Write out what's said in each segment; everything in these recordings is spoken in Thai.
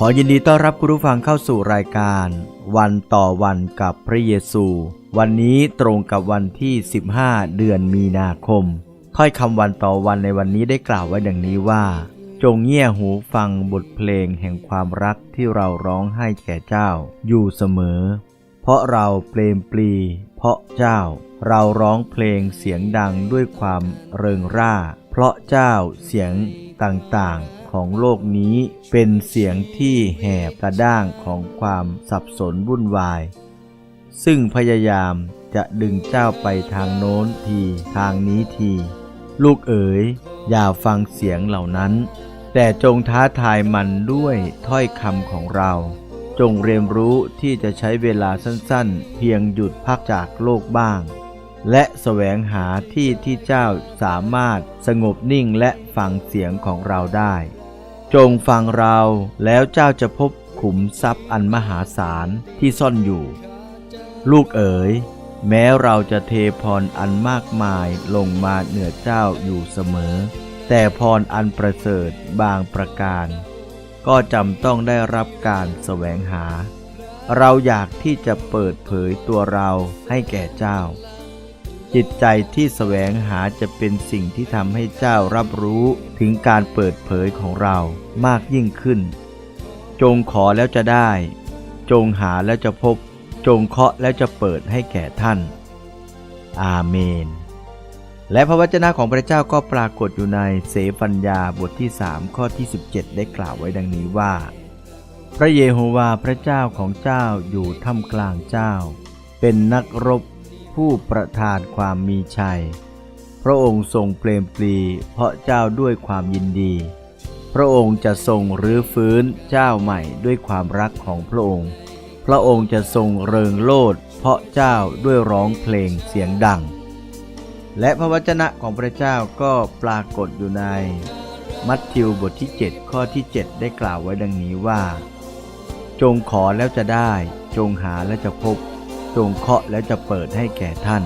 ขอยินดีต้อนรับคุณผู้ฟังเข้าสู่รายการ วันต่อวันกับพระเยซู วันนี้ตรงกับวันที่ 15 เดือนมีนาคม ถ้อยคำวันต่อวันในวันนี้ได้กล่าวไว้ดังนี้ว่า จงเงี่ยหูฟังบทเพลงแห่งความรักที่เราร้องให้แก่เจ้า อยู่เสมอ เพราะเราเปลมปลี เพราะเจ้า เราร้องเพลงเสียงดังด้วยความเริงร่า เพราะเจ้าเสียงต่างๆ ของโลกนี้ เป็นเสียงที่แหบกระด้างของความสับสนวุ่นวาย ซึ่งพยายามจะดึงเจ้าไปทางโน้นทีทางนี้ที ลูกเอ๋ย อย่าฟังเสียงเหล่านั้น แต่จงท้าทายมันด้วยถ้อยคำของเรา จงเรียนรู้ที่จะใช้เวลาสั้นๆ เพียงหยุดพักจากโลกบ้าง และแสวงหาที่ที่เจ้าสามารถสงบนิ่งและฟังเสียงของเราได้ จงฟังเราแล้วเจ้าจะพบขุมทรัพย์อันมหาศาลที่ซ่อนอยู่ ลูกเอ๋ย แม้เราจะเทพรอันมากมายลงมาเหนือเจ้าอยู่เสมอ แต่พรอันประเสริฐบางประการ ก็จำต้องได้รับการแสวงหา เราอยากที่จะเปิดเผยตัวเราให้แก่เจ้า จิตใจที่แสวงหาจะเป็นสิ่งที่ทำให้เจ้ารับรู้ถึงการเปิดเผยของเรามากยิ่งขึ้น จงขอแล้วจะได้ จงหาแล้วจะพบ จงเคาะแล้วจะเปิดให้แก่ท่าน อาเมน และพระวจนะของพระเจ้าก็ปรากฏอยู่ในเสฟัญญาบทที่ 3 ข้อที่ 17 ได้กล่าวไว้ดังนี้ว่า พระเยโฮวาห์พระเจ้าของเจ้าอยู่ท่ามกลางเจ้า เป็นนักรบ ผู้ประทานความมีชัย พระองค์ทรงเปลมปลีเพราะเจ้าด้วยความยินดี พระองค์จะทรงรื้อฟื้นเจ้าใหม่ด้วยความรักของพระองค์ พระองค์จะทรงเริงโลดเพราะเจ้าด้วยร้องเพลงเสียงดัง และพระวจนะของพระเจ้าก็ปรากฏอยู่ใน มัทธิวบทที่ 7 ข้อที่ 7 ได้กล่าวไว้ดังนี้ว่า จงขอแล้วจะได้ จงหาแล้วจะพบ จงเคาะแล้วจะเปิดให้แก่ท่าน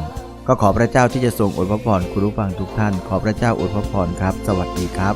ก็ขอพระเจ้าที่จะทรงอวยพรคุณผู้ฟังทุกท่าน ขอพระเจ้าอวยพรครับ สวัสดีครับ